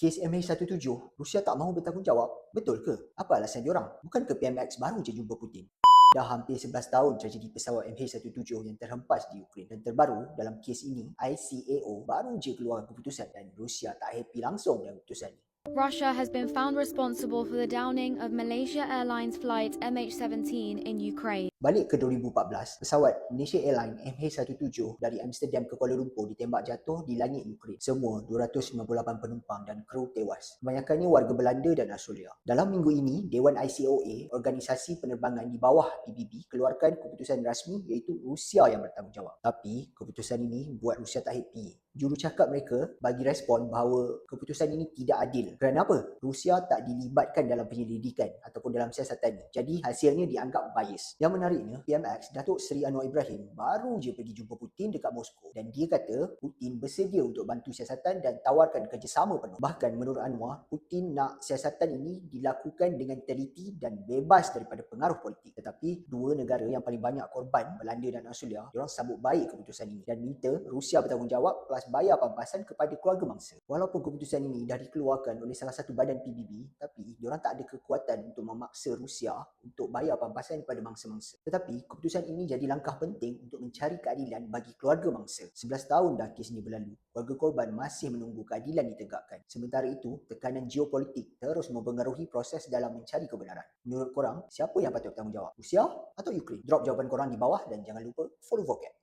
Kes MH17, Rusia tak mahu bertanggungjawab. Betul ke? Apa alasan diorang? Bukan ke PMX baru je jumpa Putin? Dah hampir 11 tahun tragedi pesawat MH17 yang terhempas di Ukraine. Dan terbaru dalam kes ini, ICAO baru je keluar keputusan dan Rusia tak happy langsung dengan keputusan ni. Russia has been found responsible for the downing of Malaysia Airlines flight MH17 in Ukraine. Balik ke 2014, pesawat Malaysia Airlines MH17 dari Amsterdam ke Kuala Lumpur ditembak jatuh di langit Ukraine. Semua 298 penumpang dan kru tewas. Kebanyakannya warga Belanda dan Australia. Dalam minggu ini, Dewan ICOA, organisasi penerbangan di bawah PBB, keluarkan keputusan rasmi iaitu Rusia yang bertanggungjawab. Tapi, keputusan ini buat Rusia tak happy. Jurucakap mereka bagi respon bahawa keputusan ini tidak adil. Kerana apa? Rusia tak dilibatkan dalam penyelidikan ataupun dalam siasatan ini. Jadi hasilnya dianggap bias. Yang menariknya, PMX Datuk Seri Anwar Ibrahim baru je pergi jumpa Putin dekat Moskow dan dia kata Putin bersedia untuk bantu siasatan dan tawarkan kerjasama penuh. Bahkan menurut Anwar, Putin nak siasatan ini dilakukan dengan teliti dan bebas daripada pengaruh politik. Tetapi dua negara yang paling banyak korban, Belanda dan Australia, diorang sambut baik keputusan ini dan minta Rusia bertanggungjawab kelas bayar pampasan kepada keluarga mangsa. Walaupun keputusan ini dah dikeluarkan oleh salah satu badan PBB, tapi diorang tak ada kekuatan untuk memaksa Rusia untuk bayar pampasan kepada mangsa-mangsa. Tetapi keputusan ini jadi langkah penting untuk mencari keadilan bagi keluarga mangsa. 11 tahun dah kes ini berlalu, keluarga korban masih menunggu keadilan ditegakkan. Sementara itu, tekanan geopolitik terus mempengaruhi proses dalam mencari kebenaran. Menurut korang, siapa yang patut bertanggungjawab? Rusia atau Ukraine? Drop jawapan korang di bawah dan jangan lupa follow Vocab.